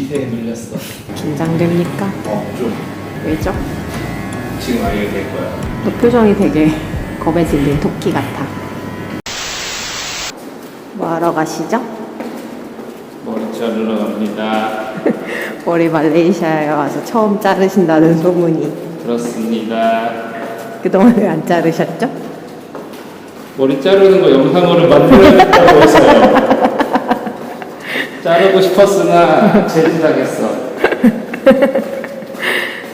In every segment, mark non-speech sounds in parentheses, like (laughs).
기세에 눌렸어. 긴장됩니까? 어, 좀 왜죠? 지금 알게 될 거야. 너 표정이 되게 겁에 질린 토끼 같아. 뭐 하러 가시죠? 머리 자르러 갑니다. (laughs) 머리 말레이시아에 와서 처음 자르신다는 소문이. 그렇습니다. 그동안 왜안 자르셨죠? 머리 자르는 거 영상으로 만들어야겠다고 해서요. (laughs) 자르고 싶었으나 (laughs) 제지당했어.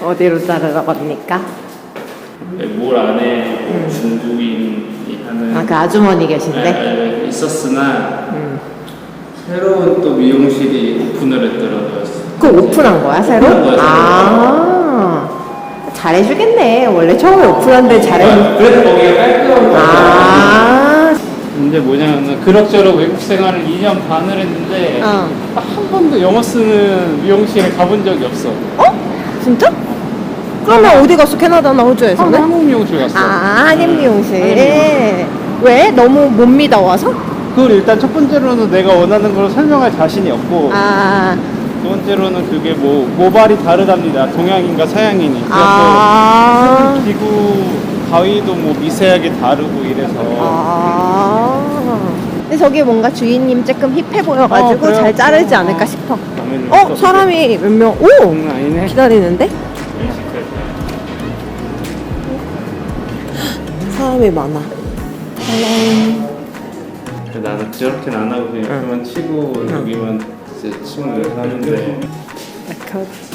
어디로 자르러 갑니까? 뭘 안에 뭐 중국인이 하는 아, 그 아주머니 계신데? 네, 있었으나 음. 새로운 또 미용실이 오픈을 했더라고요. 그 오픈한 거야, 새로? 오픈한 거야, 새로. 아, 잘해주겠네. 원래 처음에 오픈한데 잘해. 그래서 거기가 깔끔한 거 아, 근데 뭐냐면 그럭저럭 외국 생활을 2년 반을 했는데 어. 한 번도 영어 쓰는 미용실에 가본 적이 없어. 어? 진짜? 그러면 어디 갔어? 캐나다나 호주에서는? 한국 미용실 갔어. 아, 한인 미용실. 한인 왜? 너무 못 믿어와서? 그걸 일단 첫 번째로는 내가 원하는 걸 설명할 자신이 없고 아, 두 번째로는 그게 뭐 모발이 다르답니다. 동양인과 서양인이. 그래서 아, 기구 가위도 뭐 미세하게 다르고 이래서 아. 근데 저기 뭔가 주인님 조금 힙해 보여가지고 어? 잘 자르지 어. 않을까 싶어. 어. 사람이 몇 명? 오! 장난 아니네. 기다리는데? 사람이 많아. 나는 저렇게는 안 하고 그냥 이렇게만 치고 여기만 이제 이렇게 하는데 컷. 이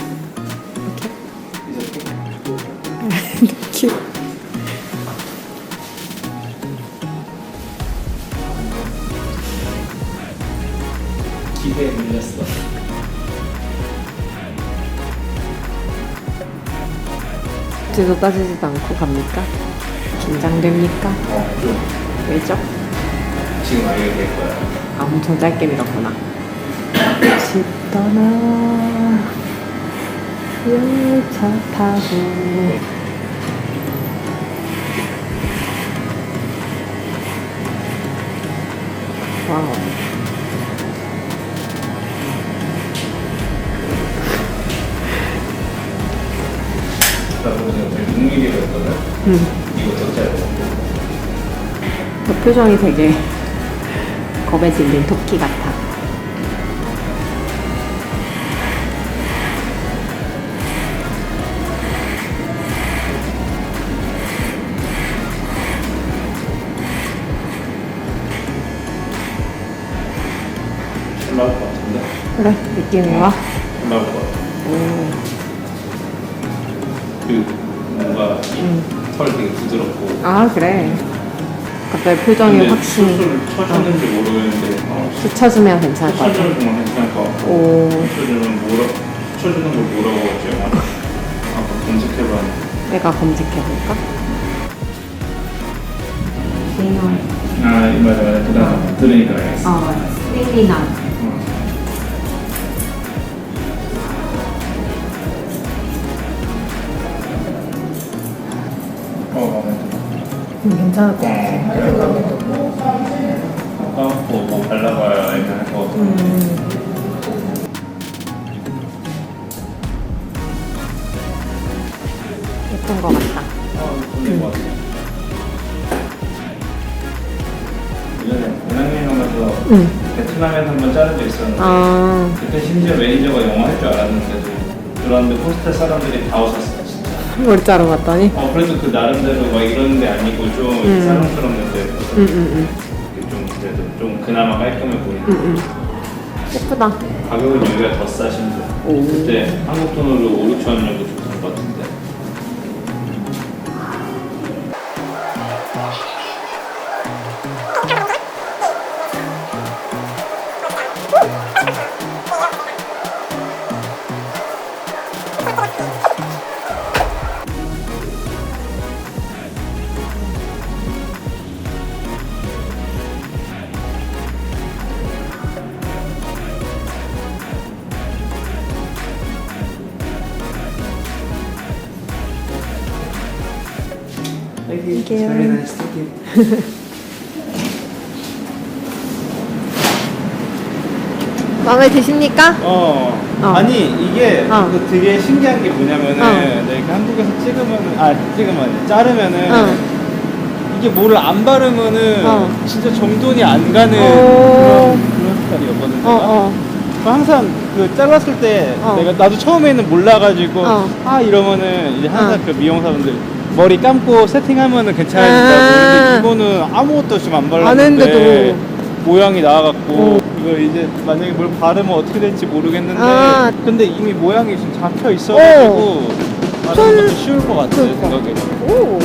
뒤도 따지지도 않고 갑니까? 긴장됩니까? 어, 좀 왜죠? 지금 알게 될 거야. 아, 엄청 짧게 밀었구나. 집 떠나 열차 타고 와우. 음. 그 표정이 되게 겁에 질린 토끼 같아. 잘 나올 것 같은데? 그래, 느낌이 와. 잘 나올 것 같아. 오. 그 뭔가 음. 털 되게 부드럽고. 아, 그래. 갑자기 표정이 근데 확실히 수술을 쳐줬는지 모르겠는데 어, 스쳐주면 괜찮을 것 같아. 쳐주는 정말 괜찮을 것 같고 오. 쳐주면 뭐라 쳐주는 걸 뭐라고 하지? 아까 아까 검색해봤는데 내가 검색해볼까? 아 맞아 맞아 그다음 들으니까 알겠어 어, 스릴리나. 음, 괜찮을 것 같아. 까먹고 뭐 발라봐야 알긴 할것 같아 음. 예쁜 것 같다. 아것 같아 예전에 가면서 응. 베트남에서 한번 자른 적 있었는데 아, 그때 심지어 매니저가 영어 할 줄 알았는데도 들어왔는데 호스텔 사람들이 다 웃었어 머리 자르고 왔더니? 어 그래도 그 나름대로 막 이런 데 아니고 좀 음. 사랑스럽는데 응, 응, 응. 좀 그래도 좀 그나마 깔끔해 보이는 응, 응. 예쁘다. 가격은 여기가 더 싸신데 오. 그때 한국 돈으로 5, 6천 원 정도 줬던 것 같은데 you. Thank you. Very nice. Thank you. 마음에 드십니까? 어. 어. 아니 이게 어. 그 되게 신기한 게 뭐냐면은 어. 내가 이렇게 한국에서 찍으면은 아 찍으면 자르면은 어. 이게 뭐를 안 바르면은 어. 진짜 정돈이 안 가는 오. 그런 그런 스타일이었거든. 어, 어. 그 항상 그 잘랐을 때 어. 내가 나도 처음에는 몰라가지고 어. 아 이러면은 이제 항상 어. 그 미용사분들 머리 감고 세팅하면은 괜찮아진다고 아. 근데 이거는 아무것도 지금 안안 발랐는데 했는데도. 모양이 나와갖고 어. 이거 이제 만약에 뭘 바르면 어떻게 될지 모르겠는데 아. 근데 이미 모양이 지금 잡혀 있어가지고 바르는 손- 것도 쉬울 것 같아 그러니까. 생각에 오,